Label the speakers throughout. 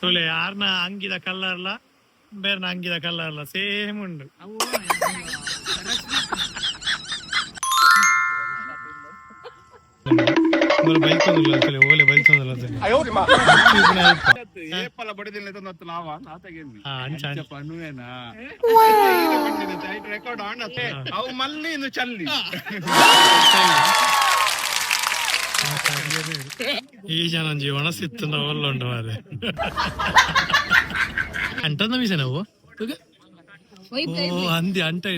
Speaker 1: ತುಲೆ ಯಾರ್ನ ಅಂಗಿದ ಕಲ್ಲರ್ಲ ಬೇರೆನ ಅಂಗಿದ ಅಲ್ಲ ಸೇಮ್ ಉಂಡು ಬೈತಂದಿಲ್ಲ ತುಲೆ ಓಲೆ ಬೈತಂದಿಲ್ಲ.
Speaker 2: ಏಪಲ ಬಡಿದಿಲ್ಲ ನಾವ ನಾತಗೇನಿ ರೆಕಾರ್ಡ್ ಆಣತ್ತೆ ಅವು ಮಲ್ಲಿ ಇನ್ನು ಚಲ್ಲಿ.
Speaker 1: ఈ జనం జీవన സിത്തുണ്ട వాళ్ళు ఉండవాలి. అంటుందా మీ సెనవు అంది
Speaker 3: అంటే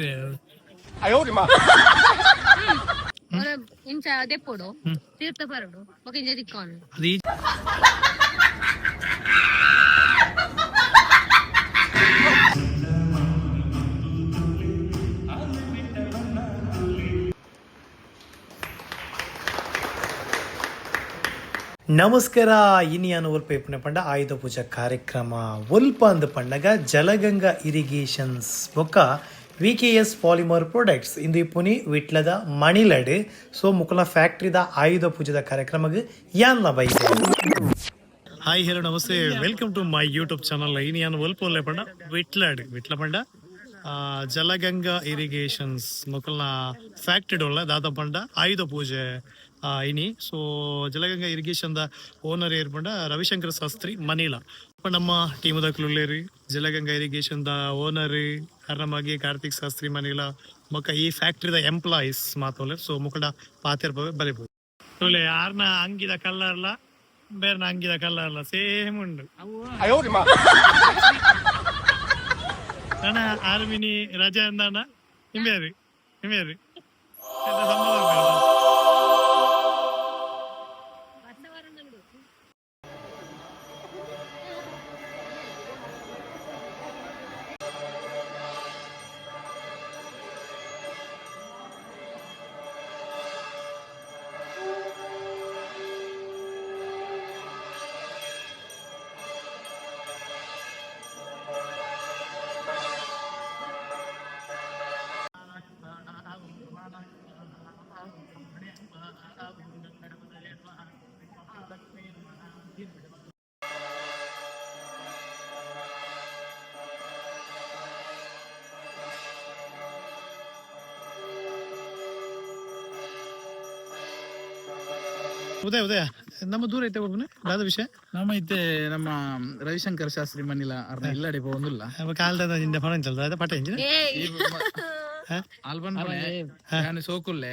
Speaker 3: ఇంచ దెప్పుడు తీర్థపరుడు ఒక
Speaker 1: ఇంజ దిక్కు
Speaker 4: ನಮಸ್ಕಾರ ಇನಿಯಾನು ಒಲ್ಪ ಇಪ್ಪನ ಪಂಡ ಆಯುಧ ಪೂಜಾ ಕಾರ್ಯಕ್ರಮ ಒಲ್ಪ ಅಂದ ಪಂಡಗ ಜಲಗಂಗಾ ಇರಿಗೇಷನ್ಸ್ ಬೊಕ್ಕ V K S polymer products ಇಂದು ಇಪ್ಪುನಿ ವಿಟ್ಲದ ಮಣಿಲಡ್ ಸೊ ಮುಕುಲ ಫ್ಯಾಕ್ಟ್ರಿದ ಆಯುಧ ಪೂಜದ ಕಾರ್ಯಕ್ರಮಗ್ ಯಾನ್ಲ ಬೈದೆ
Speaker 1: ಹಾಯ್ ಹಲೋ ನಮಸ್ತೆ welcome to my YouTube channel ಇನಿ ನಾನು ಒಲ್ಪ ಒಲ್ಲೆ ಪಂಡ ವಿಟ್ಲಾಡ್ ವಿಟ್ಲ ಪಂಡ ಆ, ಜಲಗಂಗಾ ಇರಿಗೇಷನ್ಸ್ ಮೊಕಲ್ನ ಫ್ಯಾಕ್ಟರಿ ಒಳ್ಳೆ ದಾದ ಪಂಡ ಆಯುಧ ಪೂಜೆ ಆ, ಇನಿ. So Jalaganga irrigation the owner ಏರ್ಪಂಡ ರವಿಶಂಕರ್ ಶಾಸ್ತ್ರಿ ಮನೀಲ. ನಮ್ಮ ಟೀಮ್ ದಾಖಲೆ ಜಲಗಂಗಾ ಇರಿಗೇಷನ್ ದ ಓನರ್ ಕಾರಣವಾಗಿ ಕಾರ್ತಿಕ್ ಶಾಸ್ತ್ರಿ ಮನೀಲ. ಮಕ್ಕ ಈ ಫ್ಯಾಕ್ಟರಿ ದ ಎಂಪ್ಲಾಯೀಸ್ ಮಾತೋಲೆ ಸೊ ಮುಖಂಡ ಪಾತಿರ್ಪವೆ ಬರಿಬೋದು. ಒಳ್ಳೆ ಆರ್ನ ಅಂಗಿದ ಕಲ್ಲರ್ಲ ಬೇರ್ನ ಅಂಗಿದ ಕಲ್ಲರ್ಲ ಸೇಮ್ ಉಂಡು. ಅಣ್ಣ, ಆರ್ಮಿನಿ ರಜೆ ಅಂದಣ್ಣ ಹಿಮೇರಿ ಹಿಂಬೇರಿ ಉದಯ ಉದಯ ನಮ್ಮ ದೂರ ಐತೆ ಒಬ್ಬನೇ ದಾದ ವಿಷಯ?
Speaker 2: ನಮ್ಮ ಐತೆ ನಮ್ಮ ರವಿಶಂಕರ್ ಶಾಸ್ತ್ರಿ ಮನಿಲ ಅರ್ಧ ಇಲ್ಲಡೆ ಪೋಂದಿಲ್ಲ
Speaker 1: ಕಾಲದ ಹಿಂದೆ ಅದ ಪಟ ಇಂಜಿನ
Speaker 2: ಆಲ್ಬನ್ ನಾನು ಸೋಕುಲ್ಲೆ.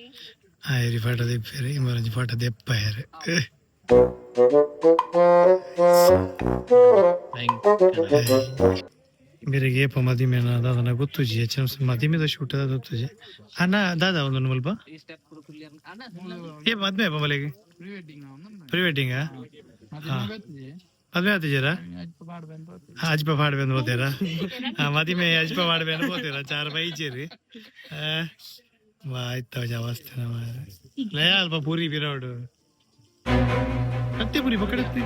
Speaker 1: ಪಟ ತೆಪ್ಪರೆ ಬಾರಿ ಪ್ರಾಕ್ಟೀಸ್ ಹೊರ ಒಂದುಂಡು ದಾದಾಪುನ ಬೇರೆ ಇಮರಂಜಿ ದೆಪ್ಪಾಯರೆ ಬೇರೆಗೆ ಏಪ ಮದಿಮೆನ ದಾದನ ಗೊತ್ತುಜಿ ಹೆಚ್ಚಿನ ಮದಿಮೆದ ಶೂಟ್ ಅದ ಗೊತ್ತುಜಿ ಅಣ್ಣ, ದಾದ ಒಂದು ಮಲ್ಪ ಏ, ಮದ್ಮೆ ಅಪ್ಪ ಮಲೆಗೆ
Speaker 2: ಪ್ರೀ ವೆಡ್ಡಿಂಗ್
Speaker 1: ಪ್ರೀ ವೆಡ್ಡಿಂಗ್
Speaker 2: ಮತ್ತೆ
Speaker 1: ಮದ್ಮೆ ಆತಿದ್ದೀರಾ
Speaker 2: ಮಾಡ್ಬೇಕು
Speaker 1: ಅಜ್ಪ ಮಾಡ್ಬೇಂದು ಹೋಗ್ತೀರಾ ಹಾ, ಮದಿಮೆ ಅಜ್ಪ ಮಾಡ್ಬೇಂದು ಹೋಗ್ತೀರಾ ಚಾರ್ ಬೈಚೀರಿ ಆಯ್ತಾವ ಜಾವಸ್ತಿನ ಲೇ ಅಲ್ಪ ಪೂರಿ ಬಿರೋಡು ಕತ್ತೆ ಪೂರಿ ಪಕಡತ್ತಿ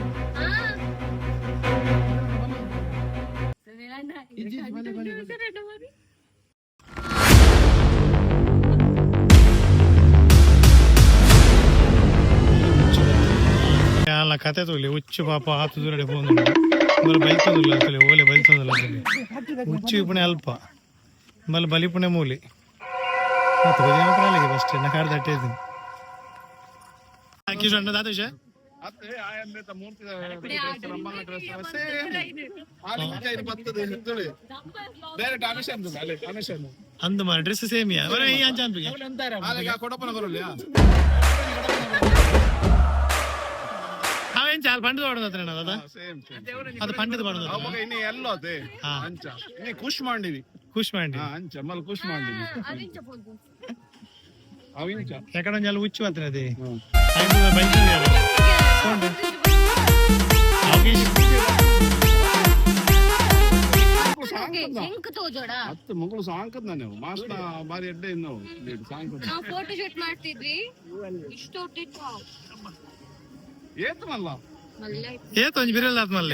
Speaker 1: ಅಲ್ಲ, ಕತೆ ತಗೊಳ್ಳಿ, ಹುಚ್ಚು ಪಾಪ ಹತ್ತು ದೂರಡೆ ಫೋನ್ ಮಲ್ಲ ಬೈತಂದಿಲ್ಲ ಅಂತೇಳಿ, ಓಲೆ ಬೈತಂದಿಲ್ಲ ಅಂತೇಳಿ. ಹುಚ್ಚು ಪುಣೆ ಅಲ್ಪ. ಬಲಿ ಪುಣೆ ಮೂಲಿ. ಮತ್ತೆ ಭಜನೆ ಕಾಲಿಗೆ ಅಷ್ಟೇ ನಾ ಕಾಡ್ದು ಅಟ್ಟೆ ಇದ್ದೀನಿ.
Speaker 2: ರಂಬಾಲ ಡ್ರೆಸ್
Speaker 1: ಅಂದು ಸೇಮಿಯಾ ಬರ ಈ ಅಂಚ ಅನ್ಪಿಗೆ
Speaker 2: ಬರಲ್ಲ
Speaker 1: ಅವೇನ್ ಚಾಲ್ ಪಂಡದ ಅದ?
Speaker 2: ಸೇಮ್ ಸೇಮ್
Speaker 1: ಅದು ಪಂಡದ ಮಾಡೋದು
Speaker 2: ಅವಾಗ ಇನ್ನೇ ಎಲ್ಲೋ ಅದೇ
Speaker 1: ಹಾ.
Speaker 2: ಅಂಚ. ಇನ್ನೇ ಖುಷ್ ಮಾಡಿವಿ.
Speaker 1: ಖುಷ್ ಮಾಡಿ
Speaker 2: ಹಾ ಅಂಚ ಮಲ್ ಖುಷ್ ಮಾಡಿವಿ.
Speaker 1: అవి
Speaker 2: ఎక్కడ
Speaker 1: చాలా
Speaker 3: ఉచ్చి
Speaker 2: మాత్రం ಮಗಳು ಸಾಂಕದ್ ನಾನು ಮಾಸ್ನ ಬಾರಿ ಎಡ್ಡೆ ಇನ್ನು.
Speaker 3: ನಾವು ಫೋಟೋ ಶೂಟ್ ಮಾಡ್ತಿದ್ವಿ. ಇಷ್ಟು
Speaker 2: ಏತು ಮಲ್ಲ.
Speaker 1: ಏತು ಒಂಜಿ ಬಿರಲ್ಲ ಆತ್ ಜಾಸ್ತಿ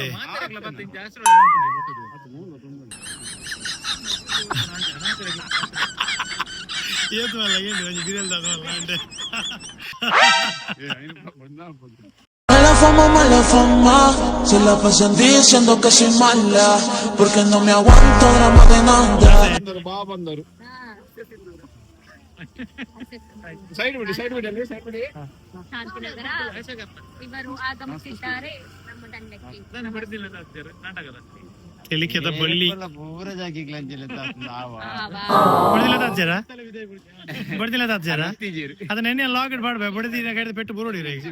Speaker 1: ಅಂದ್ರೆ
Speaker 2: ಏ ಐನ್ ಬಂದ ಬಂದ
Speaker 5: Mala fama, mala fama, se la pasan diciendo que soy mala, porque no me aguanto drama de nada.
Speaker 2: Side ಬಿಡಿ ಸೈಡ್ ಬಿಡಿ ಅಲ್ಲಿ ಸೈಡ್ ಬಿಡಿ.
Speaker 3: ಶಾಂತಿನಗರ. ಇವರು ಆಗಮಿಸಿದ್ದಾರೆ ನಮ್ಮ ತಂಡಕ್ಕೆ
Speaker 1: ತೆಲಿಕೆದ ಬಳ್ಳಿ
Speaker 6: ಪೂರ ಜಾಗಿಗ್ಲ
Speaker 3: ಬಳ್ಳಿ. ವಾ.
Speaker 1: ಬಡದಿಲ್ಲ ತಾಜ್ಜಾರ ಬಡದಿಲ್ಲ ತಾಜ್ಜಾರ ಅದನ್ನ ಎಣ್ಣೆ ಲಾಕೆಟ್ ಮಾಡ್ಬೇ ಬಡದಿನ ಕಡೆ ಪೆಟ್ಟು ಬುರುಡಿರ ಈಗ.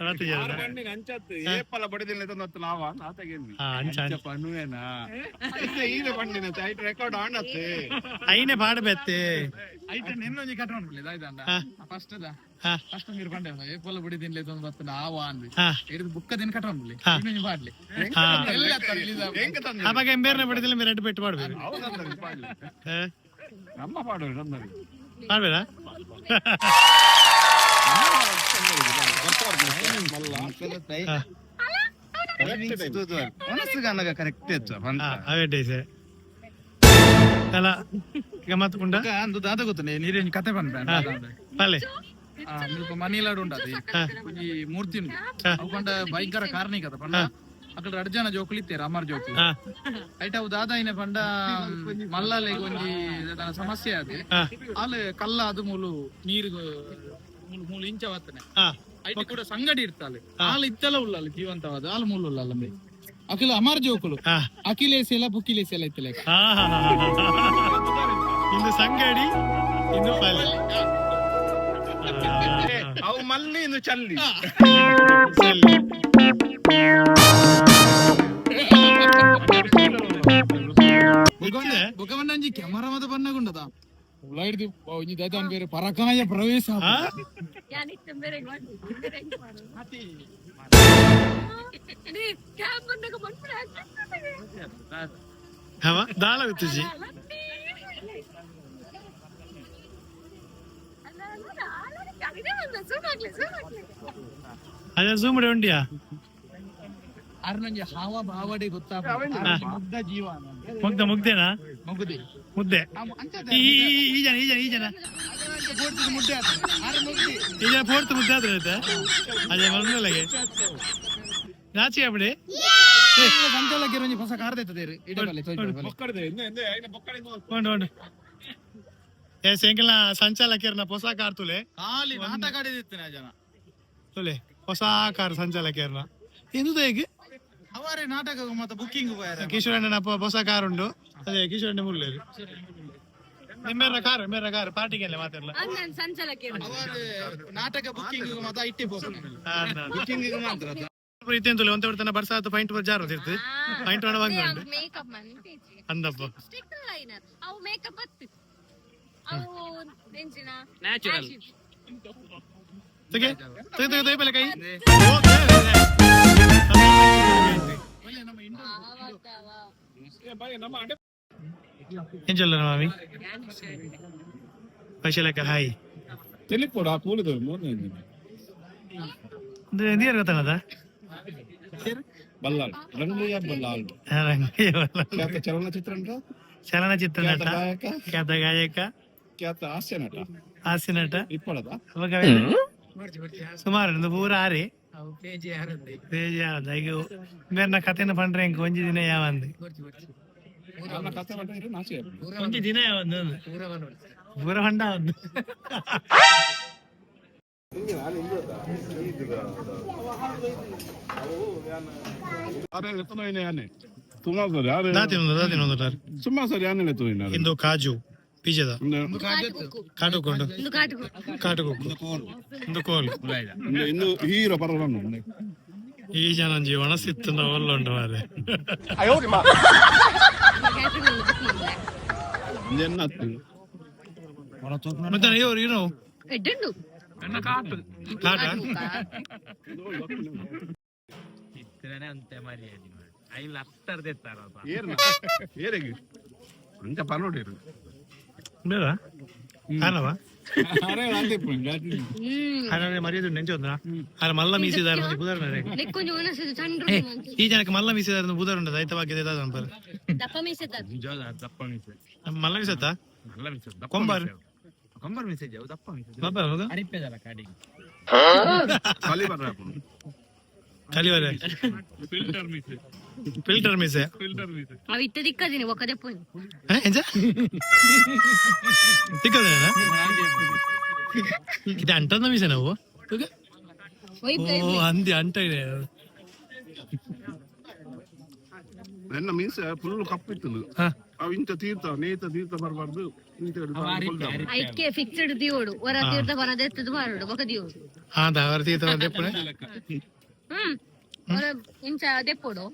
Speaker 1: ರಾತ್ರಿ ಜರ
Speaker 2: ಕಣ್ಣಿಗೆ ಅಂಚತ್ತು ಏಪಲ ಬಡಿದಿಲ್ಲ ತಂದತ್ತು ನಾವ ಆತಗೇನು
Speaker 1: ಹಾ ಅಂಚ ಅಂಚ.
Speaker 2: ಪಣ್ಣುವೇನಾ ಈಗ ಪಂಡಿನ ಐಟ್ ರೆಕಾರ್ಡ್ ಆಣತ್ತೆ
Speaker 1: ಐನೆ ಪಾಡಬೆತ್ತೆ
Speaker 7: ಐತೆ ನಿನ್ನೊಂಜಿ ಕಟ್ ಮಾಡ್ಬಿಡ್ಲಿ ಆಯ್ತಾ
Speaker 1: ಹಾ.
Speaker 7: ಫಸ್ಟ್
Speaker 1: ಹಾ.
Speaker 7: ಫಸ್ಟ್ మీరు పండే ఏపల బుడి దీనిలో ఏదో వస్తుంది ఆవా అంది
Speaker 1: ಹಾ
Speaker 7: ఏడు బుక్క దీని కట్ ಮಾಡ್ಬಿಡ್ಲಿ
Speaker 1: ಹಾ.
Speaker 7: ಇನ್ನೊಂಜಿ ಮಾಡ್ಲಿ
Speaker 1: ಹಾ
Speaker 7: ಎಲ್ಲ ರಿಲೀಸ್
Speaker 2: ಹೆಂಗ ತಂದ
Speaker 1: ಅವಾಗ ಎಂಬೇರ್ನ ಬಡದಿಲ್ಲ ಮೇಲೆ ಎರಡು ಪೆಟ್ಟು ಮಾಡ್ಬೇಕು
Speaker 2: ಹೌದಂದ್ರೆ ಪಾಡ್ಲಿ.
Speaker 1: ಹಾ
Speaker 2: ನಮ್ಮ ಪಾಡು ತಂದರು
Speaker 7: మనీలాడు ఉండదు ఈ మూర్తి అవ్వకుండా భయంకర కారణీ కదా పండ? అక్కడ అడిజాన జోకులు ఇస్తారు అమర్ జోకులు. అయితే అవి దాదా అయిన పండ మళ్ళా లేకొంచి సమస్య అది. వాళ్ళు కళ్ళ అదుములు నీరు ಮೂಲು ಇಂಚ
Speaker 1: ಬರ್ತನೆ
Speaker 7: ಐಟಿ ಕೂಡ ಸಂಗಡಿ ಇರ್ತಾಳೆ ಹಾಲು ಇತ್ತಲ ಉಳ್ಳಲ್ಲ ಜೀವಂತವಾದ ಹಾಲು ಮೂಲು ಉಳ್ಳಲ್ಲ ಅಂಬೆ ಅಖಿಲ ಅಮರ್ ಜೋಕುಲು ಅಖಿಲೇಶ್ ಎಲ್ಲ ಬುಕ್ಕಿಲೇಶ್
Speaker 1: ಎಲ್ಲ ಇತ್ತಲೆ ಇಂದು ಸಂಗಡಿ ಇನ್ನು ಪಲ್ಲೆ
Speaker 2: ಅವು ಮಲ್ಲಿ ಇನ್ನು ಚಲ್ಲಿ
Speaker 1: ಚಲ್ಲಿ ಬುಗವನ್ನ
Speaker 7: ಅಂಜಿ ಕ್ಯಾಮರಾ ಮದ ಬಣ್ಣಗುಂಡದ ಉಳ್ಳಾಡಿದು ಒಂಜಿ ದಾದ ಬೇರೆ ಪರಕಾಯ ಪ್ರವೇಶ
Speaker 1: ಹಾ?
Speaker 3: ಯಾನಿತ್ತು ಬೇರೆ ಮಾಡಿ ಬೇರೆ ಮಾಡು. ನೀ ಕ್ಯಾಬ್ ಬಂದಾಗ ಬಂದ್ಬಿಡ
Speaker 1: ಹವ ದಾಳ ವಿತ್ತುಜಿ ಅದೇ ಜೂಮ್ ಉಂಡಿಯಾ
Speaker 7: ಅರ್ನಂಜಿ ಹಾವ ಬಾವಡೆ ಗೊತ್ತಾ ಮುಗ್ಧ ಜೀವ
Speaker 1: ಮುಗ್ಧ ಮುಗ್ಧೇನಾ
Speaker 7: ಮುಗ್ದಿ
Speaker 1: ಮುದ್ದೆ. ಈ ಈ- ಜನ ಈ ಜನ ಈ ಜನ. ಈ ಜನ ಫೋರ್ತ್ ಮುದ್ದೆ ಆದ್ರೆ ಆಯ್ತಾ? ಅದೇ ಮಲ್ಮಲೆಗೆ ನಾಚಿಕೆ ಬಿಡಿ
Speaker 7: ಒಂಜಿ ಹೊಸ.
Speaker 1: ಉಂಡು ಉಂಡು ಏ ಸೆಂಕಲ್ನ ಸಂಚಾಲಕಿಯರ್ನ ಹೊಸ ಕಾರ್ ತುಲೆ.
Speaker 7: ಖಾಲಿ ನಾಟಕ ಜನ.
Speaker 1: ತುಲೆ ಹೊಸ ಕಾರ್ ಸಂಚಾಲಕಿಯರ್ನ ಇಂದು ಹೇಗೆ?
Speaker 7: ಅವರೇ ನಾಟಕ ಮತ್ತೆ ಬುಕ್ಕಿಂಗ್
Speaker 1: ಕಿಶೋರಣ್ಣನ ಪ- ಹೊಸ ಕಾರ್ ಉಂಡು ಅದೇ ಕಿಶೋರಣ್ಣ ಮುಳ್ಳೇರು. ನಿಮ್ಮೆರ ಕಾರ್ ಮೇರ ಕಾರ್ ಪಾರ್ಟಿಗೆಲ್ಲ ಮಾತಾಡಲ್ಲ
Speaker 7: ನಾಟಕ ಬುಕ್ಕಿಂಗ್ ಮತ್ತೆ ಇಟ್ಟಿ
Speaker 2: ಬುಕ್ಕಿಂಗ್ ಮಾತ್ರ
Speaker 1: ಇತ್ತೆಂತುಲೆ ಒಂತ ಬಿಡ್ತಾನೆ ಬರ್ಸಾತ ಪಾಯಿಂಟ್ ಬರ್ ಜಾರ ಇರ್ತಿ ಪಾಯಿಂಟ್
Speaker 3: ಮೇಕಪ್ ಮನ್
Speaker 1: ಅಂದಪ್ಪ.
Speaker 3: ಸ್ಟಿಕ್ ಲೈನರ್ ಅವು ಮೇಕಪ್ ಅವು ನೆಂಚಿನ
Speaker 7: Natural.
Speaker 1: ತೆಗೆ ತೆಗೆ ತೆಗೆ ಕೈ. ಏನ್ ಚಲ್ಲ ಮಾಮಿ?
Speaker 2: ಪೈಸೆ ಲೆಕ್ಕ ಹಾಯ್ ತಿಳಿಪೋಡ
Speaker 1: ಕೂಲಿದ್ರು ಮೂರನೇ
Speaker 2: ಇದು ಏನ್ ಗೊತ್ತಾನ ಬಲ್ಲಾಳ್. ರಂಗಯ್ಯ ಬಲ್ಲಾಳ್.
Speaker 1: ರಂಗಯ್ಯ
Speaker 2: ಚಲನಚಿತ್ರ
Speaker 1: ಚಲನಚಿತ್ರ
Speaker 2: ನಟ.
Speaker 1: ಖ್ಯಾತ ಗಾಯಕ.
Speaker 2: ಖ್ಯಾತ ಹಾಸ್ಯ ನಟ.
Speaker 1: ಹಾಸ್ಯ ನಟ.
Speaker 2: ಇಪ್ಪಳದ.
Speaker 1: ಸುಮಾರು ಒಂದು ಪೂರ ಆರಿ ಬೇಜಾರದ ಈಗ ಮೇರ್ನ ಕಥೆನ ಪಂಡ್ರೆ ಇಂಕ ಒಂಜಿ ದಿನ ಯಾವಂದು? ಒಂಜಿ ದಿನ ಯಾವಂದು? ಪೂರ ಹೊಂಡ ಒಂದು
Speaker 2: ಸುಮಾರು ಸರಿ
Speaker 1: ಟಾರ್
Speaker 2: ಸುಮ್ಮಾ ಸರಿ ಇನ್ನ
Speaker 1: ಇಂದು ಕಾಜು. ಪಿಜದ ಕಾಟುಕೊಂಡು ಕಾಟುಕೊಕ್ಕು ಕೋಲು
Speaker 2: ಹೀರೋ ಪರವನ್ನು
Speaker 1: ಈ ಜನ ಜೀವನ ಸಿತ್ತು ಒಲ್ಲುಂಟು ಮಾರೆ ಮತ್ತೆ ಇವರು
Speaker 3: ಇರೋ
Speaker 1: ಕಾಟ
Speaker 3: ಚಿತ್ರನೇ ಅಂತೆ
Speaker 1: ಮರ್ಯಾದೆ ಐದು ಹತ್ತರದಿರ್ತಾರ ಅಂತ ಪರ್ನೋಟಿರು ఉండేదా
Speaker 3: ఆనవా മര്യാദ
Speaker 2: ഉണ്ട് എനിക്ക്
Speaker 1: തോന്നാ അല്ല
Speaker 2: മല്ല മീസ്
Speaker 1: ചെയ്തായിരുന്നു
Speaker 2: പുതാറുണ്ടേ ഈ ജനക്ക് മല്ല
Speaker 1: മീസ് ചെയ്തായിരുന്നു
Speaker 2: പുതാറുണ്ട് ദൈത്ത
Speaker 1: ബാക്കി
Speaker 2: ഏതാ നമ്പർ
Speaker 1: മല്ല മീസ്
Speaker 2: എത്താ കൊമ്പാർ
Speaker 3: കൊമ്പാർ മീസ് ബാബ தலைவரே ఫిల్టర్
Speaker 1: మీసే అవి ఇత్త దిక్కది ఒక చెప్పండి దిక్కదేనా
Speaker 3: ఇది
Speaker 1: అంటుందా మీసే నువ్వు ఓ
Speaker 2: అంది అంట ನನ್ನ ಮೀನ್ಸ್ ಫುಲ್
Speaker 1: ಕಪ್ಪಿತ್ತು
Speaker 2: ಅವ ಇಂತ ತೀರ್ಥ ನೇತ ತೀರ್ಥ ಬರಬಾರ್ದು. ಇಂತ
Speaker 3: ಐಕೆ ಫಿಕ್ಸ್ಡ್ ದಿಯೋಡು ವರ ತೀರ್ಥ ಬರದೆತ್ತದು ಮಾರೋಡು ಒಕ ದಿಯೋಡು
Speaker 1: ಹಾ ದಾವರ ತೀರ್ಥ
Speaker 3: ಬರದೆಪ್ಪಡೆ ಇಂಚ ತಿಕ್ಕೋನು.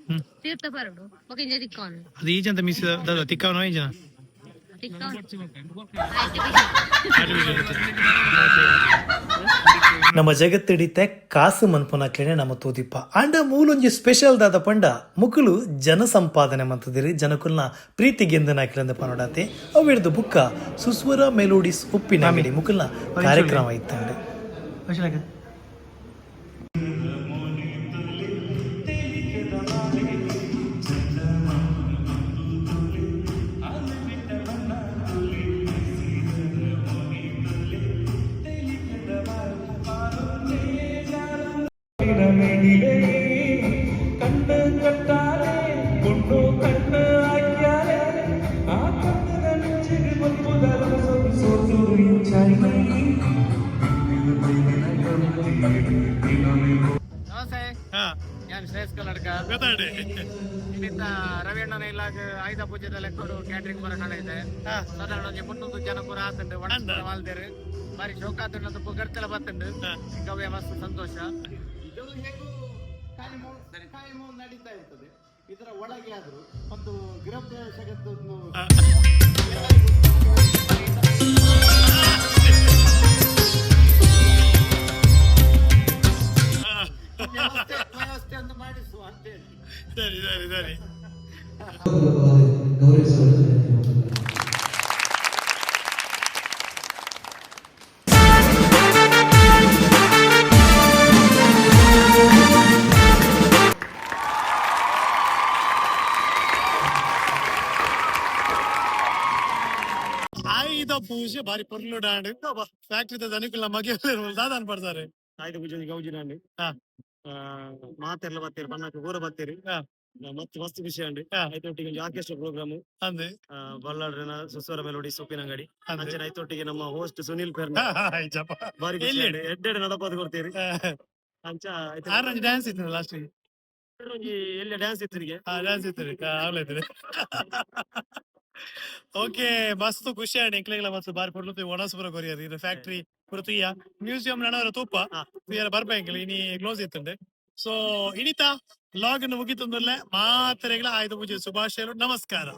Speaker 1: ಅದು ಈಜಂತ ಮೀಸಿದ ದಾದ
Speaker 4: ನಮ್ಮ ಜಗತ್ತಿಡಿತೆ ಕಾಸು ಮನ್ಪುನಕ್ಲೆನೆ ನಮ್ಮ ತೂದಿಪ್ಪ ಅಂಡ ಮೂಲೊಂಜಿ ಸ್ಪೆಷಲ್ ದಾದ ಪಂಡ ಮುಕುಲು ಜನ ಸಂಪಾದನೆ ಮಂತದಿರಿ ಜನಕುಲ್ನ ಪ್ರೀತಿಗೆಂದು ನಾಕಿರಂದ ಪನೋಡಾತೆ. ಅವಿಡ್ದು ಬುಕ್ಕ ಸುಸ್ವರ ಮೆಲೋಡಿಸ್ ಉಪ್ಪಿನ ಅಂಗಡಿ ಮುಕುಲ್ನ ಕಾರ್ಯಕ್ರಮ ಇತ್ತಂಡೆ
Speaker 7: ನಾನು ಶ್ರೇಯಸ್
Speaker 1: ಗೊತ್ತಾಡಿ
Speaker 7: ಇಲ್ಲಿಂದ ರವಿಯಣ್ಣನ ಇಲಾಖೆ ಆಯುಧ ಪೂಜೆದ ಲೆಕ್ಕಡು ಕ್ಯಾಟ್ರಿಂಗ್ ಬರೋ ಕಡೆ ಇದೆ. ಸಾಧಾರಣ ಒಂಜಿ ಮುನ್ನೂರು ಜನ ಪೂರ ಆತಂಡು ಒಣಸ್ಪುರ ಮಾಲ್ದೇರು. ಬಾರಿ ಶೋಕ ಆತಂಡು ಅಂತ ಗರ್ತೆಲ್ಲ ಬತ್ತಂಡು ಗವ್ಯ ಮಸ್ತ್ ಸಂತೋಷ. ನಡೀತಾ ಇರ್ತದೆ. ಇದರ ಒಳಗೆ ಆದ್ರೂ ಒಂದು ಗೃಹ ಪ್ರವೇಶಗದ್ದೊಂದು
Speaker 1: ಪೂಜೆ ಬಾರಿ ಪೊರ್ಲುಡಾಂಡ್ ಫ್ಯಾಕ್ಟ್ರಿ ದನಿಕುಲ್ಲ ಮಗೆ ದಾದಾನ್ ಪಡ್ತಾರೆ.
Speaker 8: ಆಯ್ತು ಪೂಜೆ ಗೌಜಿನಲ್ಲಿ
Speaker 1: ಹಾ.
Speaker 8: ಮಾತೆಲ್ಲ ಬರ್ತೀರಿ ಬಣ್ಣಕ್ಕೆ ಊರ ಬರ್ತೀರಿ.
Speaker 1: ಹಾ.
Speaker 8: ಮತ್ತೆ ಮಸ್ತ್ ಖುಷಿ ಅಂಡಿ
Speaker 1: ಹಾ.
Speaker 8: ಐತೊಟ್ಟಿಗೆ ಒಂದು ಆರ್ಕೆಸ್ಟ್ರಾ ಪ್ರೋಗ್ರಾಮ್
Speaker 1: ಅಂದೆ
Speaker 8: ಬಲ್ಲಾಡ್ರನ ಸುಸ್ವರ ಮೆಲೋಡಿ ಸೊಪ್ಪಿನ ಅಂಗಡಿ. ಅಂಚನೆ ಐತೊಟ್ಟಿಗೆ ನಮ್ಮ ಹೋಸ್ಟ್ ಸುನಿಲ್ ಪೆರ್ನ ಬಾರಿ ಖುಷಿ
Speaker 1: ಎಲ್ಲಿ?
Speaker 8: ಅಂಡಿ ಎಡ್ಡೆಡೆ ನಡಪದು ಕೊಡ್ತೀರಿ. ಅಂಚ
Speaker 1: ಆರಂಜ್ ಡ್ಯಾನ್ಸ್ ಇತ್ತು ಲಾಸ್ಟ್
Speaker 8: ಒಂಜಿ ಎಲ್ಲಿ ಡ್ಯಾನ್ಸ್ ಇತ್ತು
Speaker 1: ಹಾ ಡ್ಯಾನ್ಸ್ ಇತ್ತು ಆಗ್ಲೈತ್ರಿ ಓಕೆ ಮಸ್ತ್ ಖುಷಿ ಆಂಡ್ ಎಂಕ್ಲೆಗಳ ಮಸ್ತ್ ಬಾರಿ ಪಡ್ಲುತ್ತೆ ಒಣಸುರ ಕೊರಿಯರ್ ಇದು ಫ್ಯಾಕ್ಟ್ರಿ ಪೃಥ್ವಿಯ ಮ್ಯೂಸಿಯಂ ನಡವರ ತೂಪ. ತುಯ್ಯರ ಬರ್ಬೇಕಿಲ್ಲ ಇನಿ ಕ್ಲೋಸ್ ಇತ್ತಂಡೆ ಸೊ ಇನಿತಾ ಲಾಗ್ ಮುಗಿತಂದಲ್ಲೇ ಮಾತ್ರೆಗಳ ಆಯ್ದು ಪೂಜೆ ಶುಭಾಶಯಗಳು ನಮಸ್ಕಾರ.